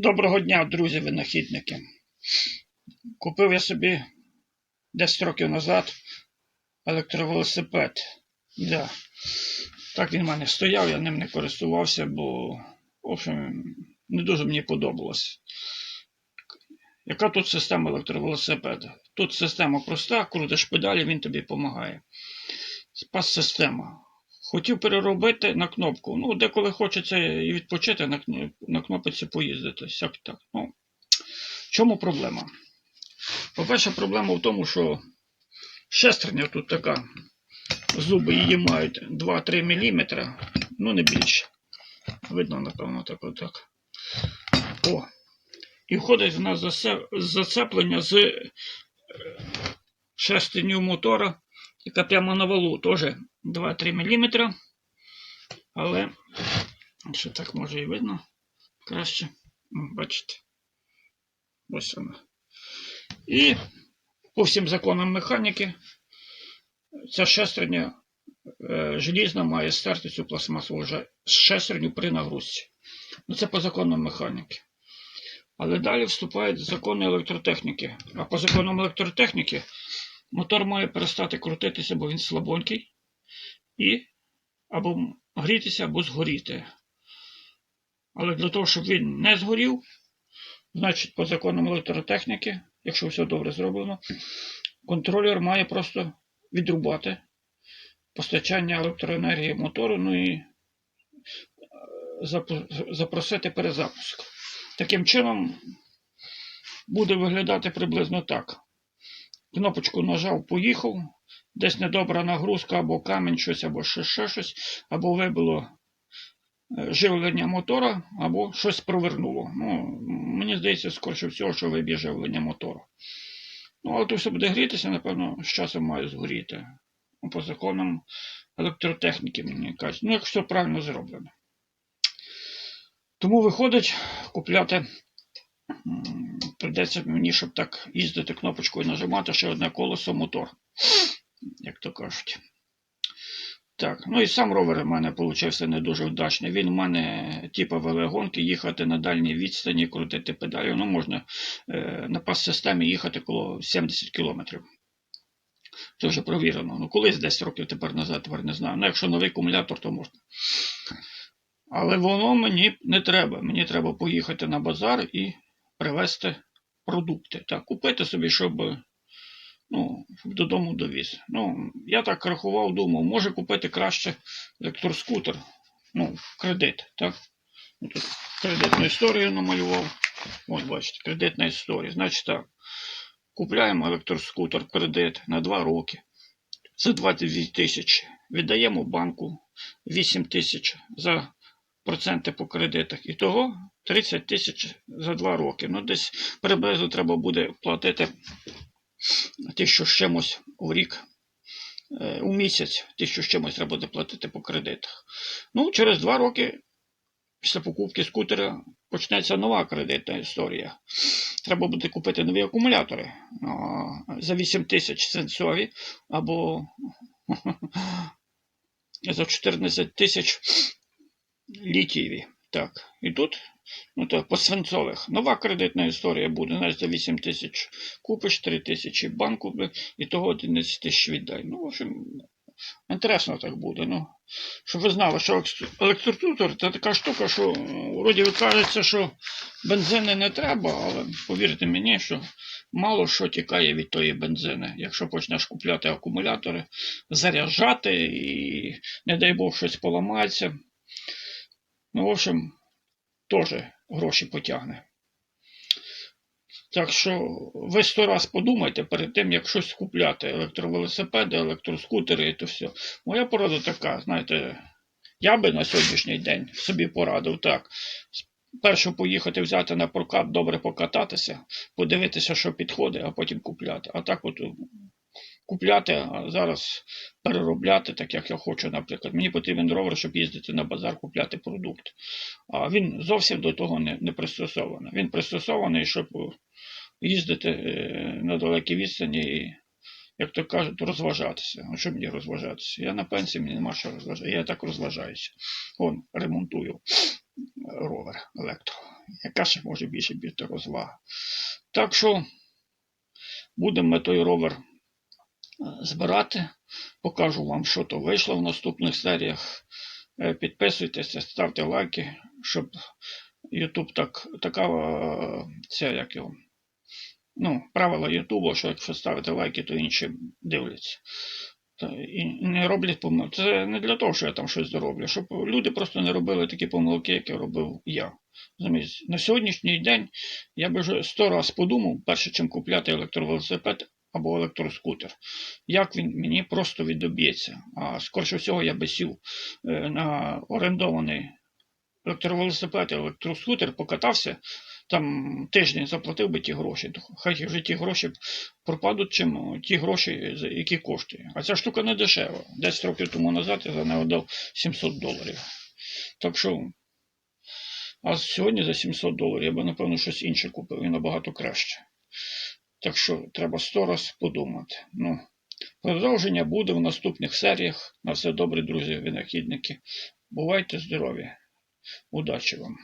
Доброго дня, друзі винахідники. Купив я собі 10 років назад електровелосипед. Да. Так він в мене стояв, я ним не користувався, бо, в общем, не дуже мені подобалось. Яка тут система електровелосипеда? Тут система проста, крутиш педалі, він тобі допомагає. Спас-система. Хотів переробити на кнопку. Ну, деколи хочеться і відпочити на, на кнопці поїздити. Всяк так. Ну, в чому проблема? По-перше, проблема в тому, що шестерня тут така. Зуби її мають 2-3 мм, ну не більше. Видно, напевно, так отак. О. І входить в нас зацеплення з е, шестерню мотора, яка прямо на валу, теж 2-3 мм. Але, що так може і видно краще. Бачите. Ось вона. І по всім законам механіки ця шестерня е, желізна має стерти цю пластмасову шестерню при нагрузці. Ну, це по законам механіки. Але далі вступають закони електротехніки. А по законам електротехніки мотор має перестати крутитися, бо він слабонький, і або грітися, або згоріти. Але для того, щоб він не згорів, значить, по законам електротехніки, якщо все добре зроблено, контролер має просто відрубати постачання електроенергії мотору, ну і е, запросити перезапуск. Таким чином буде виглядати приблизно так. Кнопочку нажав, поїхав, десь недобра нагрузка, або камінь, щось, або ще, ще щось, або вибило е, живлення мотора, або щось провернуло. Ну, мені здається, скоріше всього, що виб'є живлення мотора. Ну, але то все буде грітися, напевно, з часом має згоріти. Ну, По законам електротехніки, мені кажуть. Ну, якщо правильно зроблено. Тому виходить купляти. Придеться мені, щоб так їздити кнопочкою нажимати ще одне колесо мотор, як то кажуть. Так, ну і сам ровер у мене получився не дуже вдачний. Він у мене типу велогонки, їхати на дальній відстані, крутити педалі. Ну, можна е, на пас-системі їхати коло 70 кілометрів. Це вже провірено. Ну, колись 10 років тепер назад, тепер не знаю. Ну, якщо новий акумулятор, то можна. Але воно мені не треба. Мені треба поїхати на базар і привезти продукти. Так, купити собі, щоб, ну, додому довіз. Ну, я так рахував, думав, може купити краще електроскутер. Ну, кредит, так? Ну, Тут кредитну історію намалював. Ось, бачите, кредитна історія. Значить так. Купляємо електроскутер кредит на 2 роки. За 22 тисячі. Віддаємо банку 8 тисяч за проценти по кредитах. І того 30 тисяч за 2 роки. Ну, десь приблизно треба буде платити тисячу з чимось у рік. е, У місяць тисячу з чимось треба буде платити по кредитах. Ну, через 2 роки після покупки скутера почнеться нова кредитна історія. Треба буде купити нові акумулятори за 8 тисяч сенсові або за 14 тисяч літієві. Так, і тут, ну так, по свинцових. Нова кредитна історія буде. Знаєш, за 8 тисяч купиш, 3 тисячі банку, і того 11 тисяч віддай. Ну, в общем, інтересно так буде. Ну, щоб ви знали, що електротутор це така штука, що м, вроді кажеться, що бензини не треба, але повірте мені, що мало що тікає від тої бензини. Якщо почнеш купляти акумулятори, заряджати і, не дай Бог, щось поламається. Ну, в общем, теж гроші потягне. Так що ви сто раз подумайте перед тим, як щось купляти. Електровелосипеди, електроскутери і то все. Моя порада така, знаєте, я би на сьогоднішній день собі порадив так. Першу поїхати взяти на прокат, добре покататися, подивитися, що підходить, а потім купляти. А так от купляти, а зараз переробляти, так як я хочу, наприклад. Мені потрібен ровер, щоб їздити на базар, купляти продукт. А він зовсім до того не, не пристосований. Він пристосований, щоб їздити е, на далекі відстані і, як то кажуть, розважатися. А що мені розважатися? Я на пенсії, мені нема що розважатися. Я так розважаюся. Вон, ремонтую ровер електро. Яка ще може більше бути розвага? Так що будемо ми той ровер збирати. Покажу вам, що то вийшло в наступних серіях. Е, Підписуйтеся, ставте лайки, щоб YouTube так, така е, ця, як його, ну, правила Ютубу, що якщо ставите лайки, то інші дивляться. І не роблять помилки. Це не для того, що я там щось зроблю, щоб люди просто не робили такі помилки, які робив я. На сьогоднішній день я би вже сто раз подумав, перше чим купляти електровелосипед або електроскутер, як він мені просто відоб'ється. А скорше всього я би сів е, на орендований електровелосипед, електроскутер, покатався, там тиждень заплатив би ті гроші. Хай вже ті гроші пропадуть, чим ті гроші, які коштує. А ця штука не дешева. 10 років тому назад я за неї дав 700 доларів. Так що, а сьогодні за 700 доларів я би, напевно, щось інше купив і набагато краще. Так що треба сто раз подумати. Ну, продовження буде в наступних серіях. На все добре, друзі, винахідники. Бувайте здорові. Удачі вам!